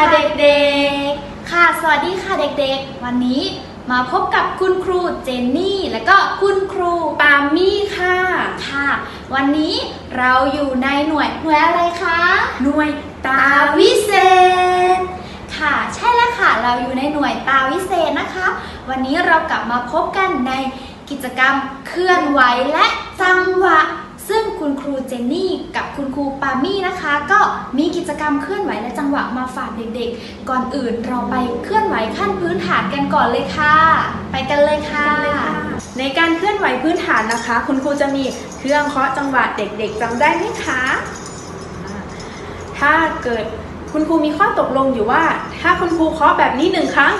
ค่ะเด็กๆ ค่ะ สวัสดีค่ะเด็กๆ วันนี้มาพบกับคุณครูเจนนี่ และก็คุณครูปามี่ค่ะ ค่ะ วันนี้เราอยู่ในหน่วยหน่วยอะไรคะ หน่วยตาตาวิเศษ ค่ะ ใช่แล้วค่ะ เราอยู่ในหน่วยตาวิเศษนะคะ วันนี้เรากลับมาพบกันในกิจกรรมเคลื่อนไหวและจังหวะ ซึ่งคุณครูเจนนี่กับคุณครูปามี่นะคะ ก็มีกิจกรรมเคลื่อนไหวและจังหวะมาฝากเด็กๆ ก่อนอื่นเราไปเคลื่อนไหวขั้นพื้นฐานกันก่อนเลยค่ะ ไปกันเลยค่ะ ในการเคลื่อนไหวพื้นฐานนะคะ คุณครูจะมีเครื่องเคาะจังหวะเด็ก ๆจำได้ไหมคะอ่าถ้าเกิดคุณครูมีข้อตกลงอยู่ว่า ถ้าคุณครูเคาะแบบนี้หนึ่งครั้ง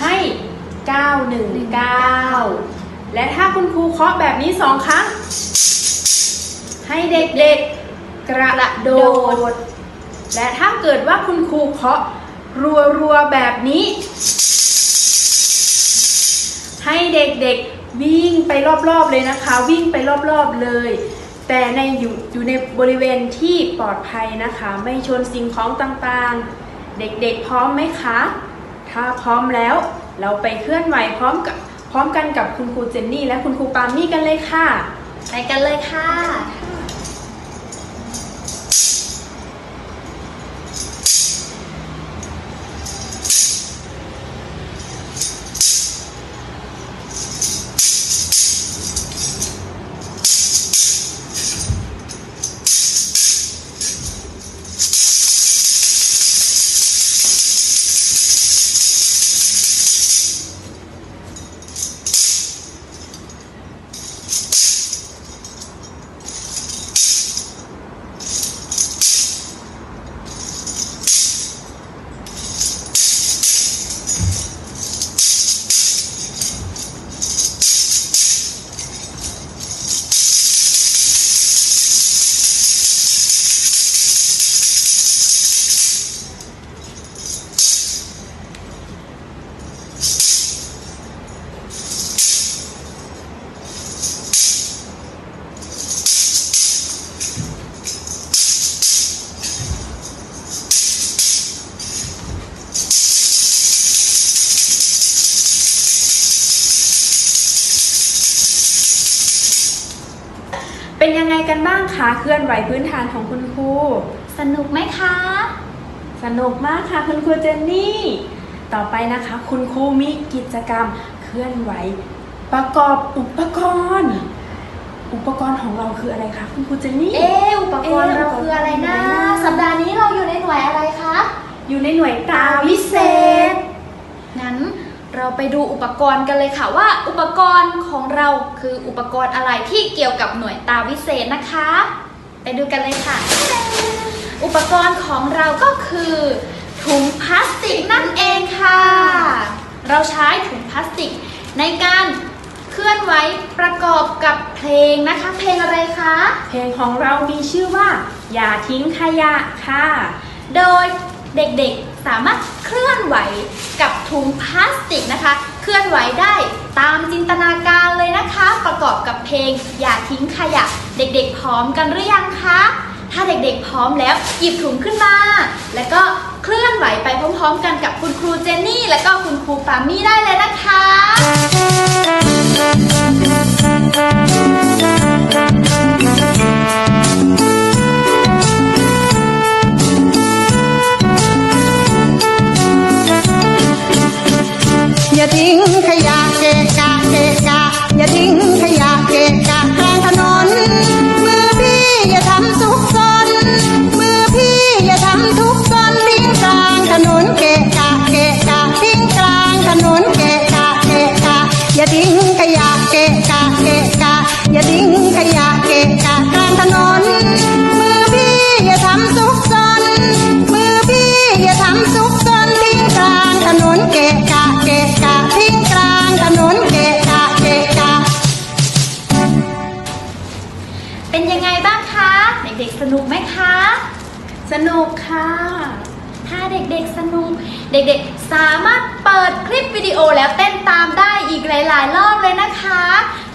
ให้ 9 1 9 และถ้าคุณครูเคาะแบบนี้สองครั้ง ให้เด็กๆกระโดด และถ้าเกิดว่าคุณครูเคาะรัวๆแบบนี้ ให้เด็กๆวิ่งไปรอบๆเลยนะคะ วิ่งไปรอบๆเลย แต่ในอยู่อยู่ในบริเวณที่ปลอดภัยนะคะ ไม่ชนสิ่งของต่างๆ เด็กๆพร้อมไหมคะ ถ้าพร้อมแล้ว เราไปเคลื่อนไหวพร้อมกับ พร้อมกันกับคุณครูเจนนี่และคุณครูปามี่กันเลยค่ะ ไปกันเลยค่ะ คะเคลื่อนไหวพื้นฐานของคุณครู สนุกไหมคะ สนุกมากค่ะคุณครูเจนนี่ ต่อไปนะคะ คุณครูมีกิจกรรมเคลื่อนไหว ประกอบอุปกรณ์ อุปกรณ์ของเราคืออะไรคะคุณครูเจนนี่ เอ๊ะอุปกรณ์เอ๊ะเราคืออะไรนะอุปกรณ์อะไรนะ สัปดาห์นี้เราอยู่ในหน่วยอะไรคะ อยู่ในหน่วยตาวิเศษงั้น เราไปดูอุปกรณ์กันเลยค่ะว่าอุปกรณ์ของเราคืออุปกรณ์อะไรที่เกี่ยวกับหน่วยตาวิเศษนะคะ ไปดูกันเลยค่ะ อุปกรณ์ของเราก็คือ ถุงพลาสติกนั่นเองค่ะ เราใช้ถุงพลาสติกในการเคลื่อนไหวประกอบกับเพลงนะคะ เพลงอะไรคะ เพลงของเรามีชื่อว่า อย่าทิ้งขยะค่ะ โดยเด็กๆสามารถเคลื่อนไหวกับ ถุงพลาสติกนะคะ เคลื่อนไหวได้ตามจินตนาการเลยนะคะ ประกอบกับเพลง อย่าทิ้งขยะ เด็กๆพร้อมกันหรือยังคะ ถ้าเด็กๆพร้อมแล้วหยิบถุงขึ้นมา แล้วก็เคลื่อนไหวไปพร้อมๆ กันกับคุณครูเจนนี่ และก็คุณครูปามี่ได้เลยนะคะ อย่าทิ้งขยะเกะกะเกะกะอย่าทิ้งขยะเกะกะกลางถนน มือพี่อย่าทำซุกซนมือพี่อย่าทำซุกซนทิ้งกลางถนนเกะกะเกะกะทิ้งกลางถนนเกะกะเกะกะเป็นยังไงบ้างคะ เด็กๆสนุกไหมคะ สนุกค่ะ ถ้าเด็กๆสนุก เด็กๆสามารถเปิดคลิปวิดีโอแล้วเต้นตามได้อีกหลายๆ รอบเลยนะคะ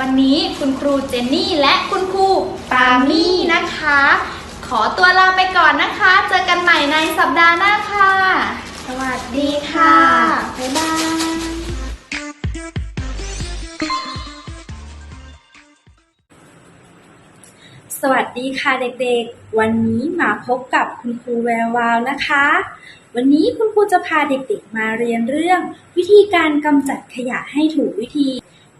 วันนี้คุณครูเจนนี่และคุณครูปามี่นะคะ ขอตัวลาไปก่อนนะคะ เจอกันใหม่ในสัปดาห์หน้าค่ะ สวัสดีค่ะ บ๊ายบาย สวัสดีค่ะเด็กๆ วันนี้มาพบกับคุณครูแวววาวนะคะ วันนี้คุณครูจะพาเด็กๆมาเรียนเรื่อง วิธีการกำจัดขยะให้ถูกวิธี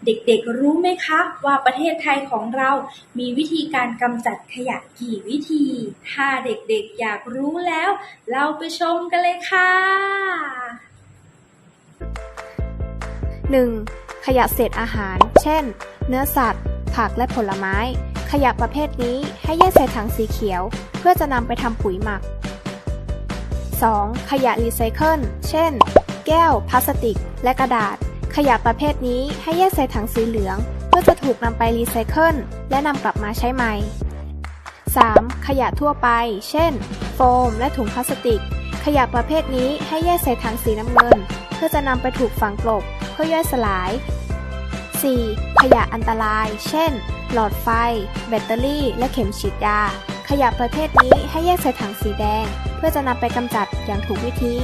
เด็กๆรู้ไหมคะ ว่าประเทศไทยของเรามีวิธีการกำจัดขยะกี่วิธี ถ้าเด็กๆอยากรู้แล้ว เราไปชมกันเลยค่ะ 1. ขยะเศษอาหาร เช่น เนื้อสัตว์ ผักและผลไม้ ยะประเภทนี้ให้แยกใส่ถังสีเขียว เพื่อจะนำไปทำปุ๋ยหมัก 2. ขยะรีไซเคิล เช่น แก้ว พลาสติก และกระดาษ ขยะประเภทนี้ให้แยกใส่ถังสีเหลือง เพื่อจะถูกนำไปรีไซเคิลและนำกลับมาใช้ใหม่ 3. ขยะทั่วไป เช่น โฟม และถุงพลาสติก ขยะประเภทนี้ให้แยกใส่ถังสีน้ำเงิน เพื่อจะนำไปถูกฝังกลบ เพื่อย่อยสลาย 4. ขยะอันตราย เช่น หลอดไฟ แบตเตอรี่ และเข็มฉีดยา ขยะประเภทนี้ให้แยกใส่ถังสีแดง เพื่อจะนำไปกำจัดอย่างถูกวิธี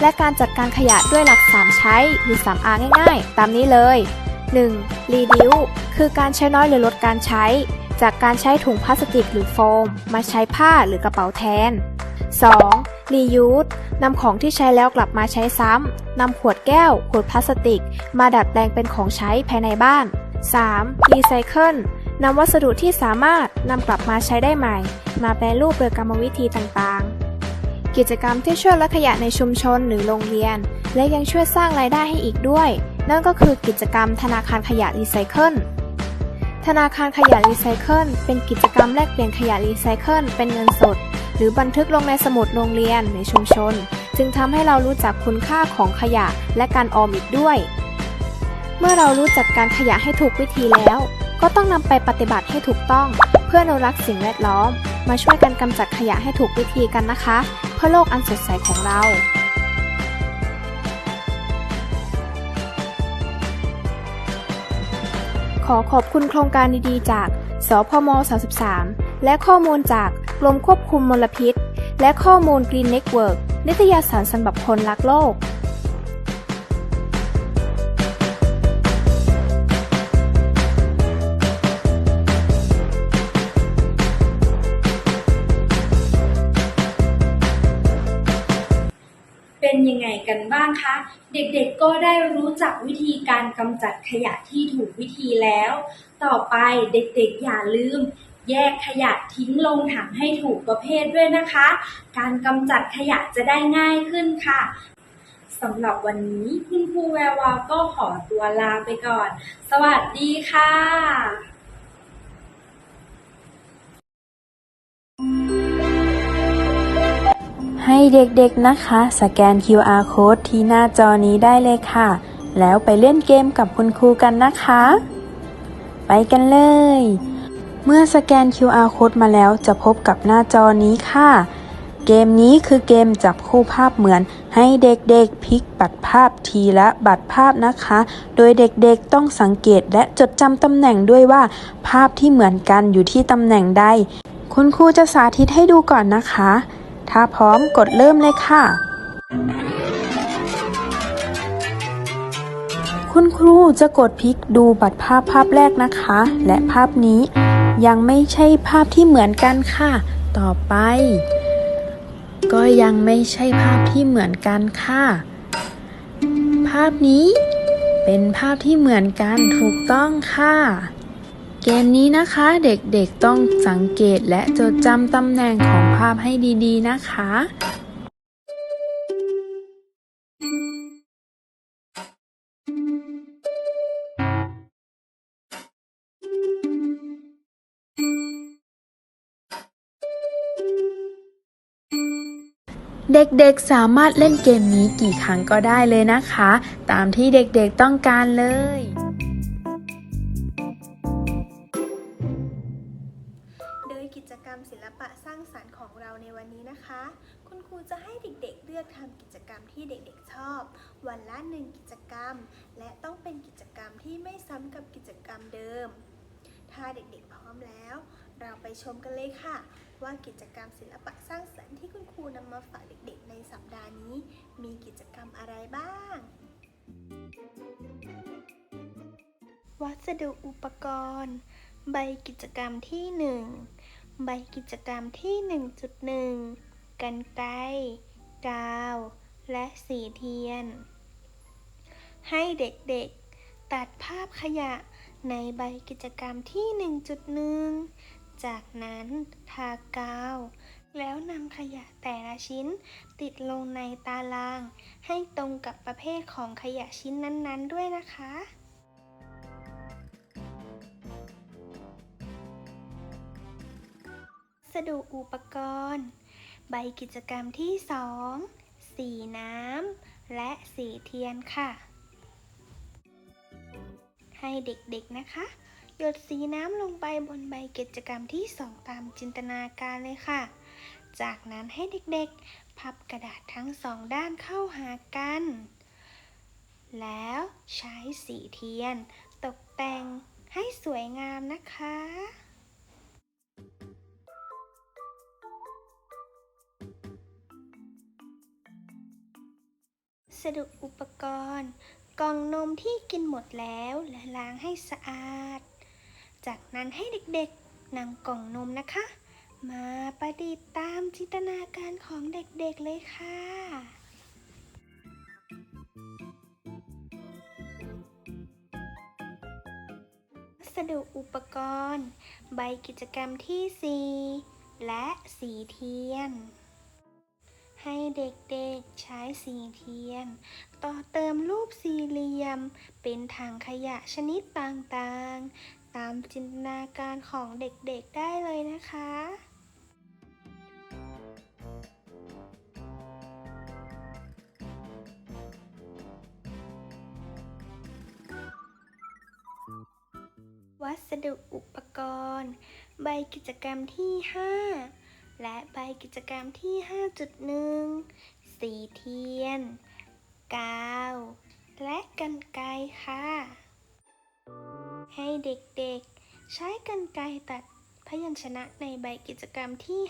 และการจัดการขยะด้วยหลัก 3 ใช้หรือ 3R ง่ายๆ ตามนี้เลย 1. Reduce คือการใช้น้อยหรือลดการใช้ จากการใช้ถุงพลาสติกหรือโฟม มาใช้ผ้าหรือกระเป๋าแทน 2. Reuse นำของที่ใช้แล้วกลับมาใช้ซ้ำ นำขวดแก้ว ขวดพลาสติก มาดัดแปลงเป็นของใช้ภายในบ้าน 3. Recycle นำวัสดุที่สามารถนำกลับมาใช้ได้ใหม่ มาแปรรูปโดยกรรมวิธีต่างๆ กิจกรรมที่ช่วยลดขยะในชุมชนหรือโรงเรียน และยังช่วยสร้างรายได้ให้อีกด้วย นั่นก็คือกิจกรรมธนาคารขยะรีไซเคิลธนาคารขยะรีไซเคิลเป็นกิจกรรมแลกเปลี่ยนขยะรีไซเคิลเป็นเงินสด หรือบันทึกลงในสมุดโรงเรียนในชุมชน จึงทำให้เรารู้จักคุณค่าของขยะและการออมอีกด้วย เมื่อเรารู้จักการขยะให้ถูกวิธีแล้ว ก็ต้องนำไปปฏิบัติให้ถูกต้อง เพื่ออนุรักษ์สิ่งแวดล้อม มาช่วยกันกำจัดขยะให้ถูกวิธีกันนะคะ เพื่อโลกอันสดใสของเราขอขอบคุณโครงการดีๆ จาก สพม 33 และข้อมูลจากกรมควบคุมมลพิษ และข้อมูล Green Network นิตยสารสำหรับคนรักโลกางคะ เด็กๆก็ได้รู้จักวิธีการกำจัดขยะที่ถูกวิธีแล้ว ต่อไปเด็กๆอย่าลืม แยกขยะทิ้งลงถังให้ถูกประเภทด้วยนะคะ การกำจัดขยะจะได้ง่ายขึ้นค่ะสำหรับวันนี้คุณครูแวววาวก็ขอตัวลาไปก่อน สวัสดีค่ะ ให้เด็กๆนะคะ สแกน QR code ที่หน้าจอนี้ได้เลยค่ะ แล้วไปเล่นเกมกับคุณครูกันนะคะ ไปกันเลย เมื่อสแกน QR code มาแล้วจะพบกับหน้าจอนี้ค่ะ เกมนี้คือเกมจับคู่ภาพเหมือน ให้เด็กๆพลิกบัตรภาพทีละบัตรภาพนะคะ โดยเด็กๆต้องสังเกตและจดจำตำแหน่งด้วยว่า ภาพที่เหมือนกันอยู่ที่ตำแหน่งใด คุณครูจะสาธิตให้ดูก่อนนะคะ ถ้าพร้อมกดเริ่มเลยค่ะ คุณครูจะกดพลิกดูบัตรภาพภาพแรกนะคะ และภาพนี้ยังไม่ใช่ภาพที่เหมือนกันค่ะ ต่อไป ก็ยังไม่ใช่ภาพที่เหมือนกันค่ะ ภาพนี้เป็นภาพที่เหมือนกันถูกต้องค่ะ เกมนี้นะคะเด็กๆต้องสังเกตและจดจำตำแหน่งของภาพให้ดีๆนะคะ เด็กๆสามารถเล่นเกมนี้กี่ครั้งก็ได้เลยนะคะ ตามที่เด็กๆต้องการเลย รมศิลปะสร้างสรรค์ของเราในวันนี้นะคะ คุณครูจะให้เด็กๆ เลือกทำกิจกรรมที่เด็กๆชอบ วันละหนึ่งกิจกรรม และต้องเป็นกิจกรรมที่ไม่ซ้ำกับกิจกรรมเดิม ถ้าเด็กๆพร้อมแล้ว เราไปชมกันเลยค่ะ ว่ากิจกรรมศิลปะสร้างสรรค์ที่คุณครูนำมาฝากเด็กๆ ในสัปดาห์นี้ มีกิจกรรมอะไรบ้าง วัสดุอุปกรณ์ ใบกิจกรรมที่ 1 ใบกิจกรรมที่ 1.1 กันไกกาว และสีเทียน ให้เด็กๆ ตัดภาพขยะในใบกิจกรรมที่ 1.1 จากนั้นทากาว แล้วนำขยะแต่ละชิ้นติดลงในตาราง ให้ตรงกับประเภทของขยะชิ้นนั้นๆด้วยนะคะ สดุอุปกรณ์ ใบกิจกรรมที่ 2 สีน้ำ และสีเทียนค่ะ ให้เด็กๆนะคะ หยดสีน้ำลงไปบนใบกิจกรรมที่ 2 ตามจินตนาการเลยค่ะ จากนั้นให้เด็กๆ พับกระดาษทั้งสองด้านเข้าหากัน แล้วใช้สีเทียน ตกแต่งให้สวยงามนะคะ สดุอุปกรณ์ กล่องนมที่กินหมดแล้วและล้างให้สะอาด จากนั้นให้เด็กๆนำกล่องนมนะคะ มาประดิษฐ์ตามจินตนาการของเด็กๆเลยค่ะสดุอุปกรณ์ ใบกิจกรรมที่ 4 และสีเทียน ให้เด็กๆใช้สีเทียน ต่อเติมรูปสี่เหลี่ยม เป็นถังขยะชนิดต่างๆ ตามจินตนาการของเด็กๆได้เลยนะคะวัสดุอุปกรณ์ ใบกิจกรรมที่ 5 และใบกิจกรรมที่ 5.1 สีเทียน กาว และกันไกค่ะ ให้เด็กๆ ใช้กันไกตัดพยัญชนะในใบกิจกรรมที่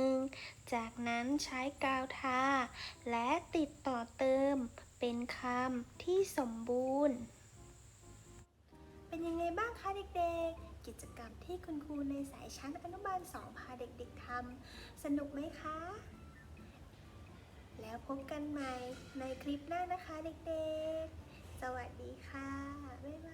5.1 จากนั้นใช้กาวทา และติดต่อเติมเป็นคำที่สมบูรณ์ เป็นยังไงบ้างคะเด็กๆ กิจกรรมที่คุณครูในสายชั้นอนุบาล 2 พาเด็กๆทำสนุกไหมคะ แล้วพบกันใหม่ในคลิปหน้านะคะเด็กๆ สวัสดีค่ะ บ๊ายบาย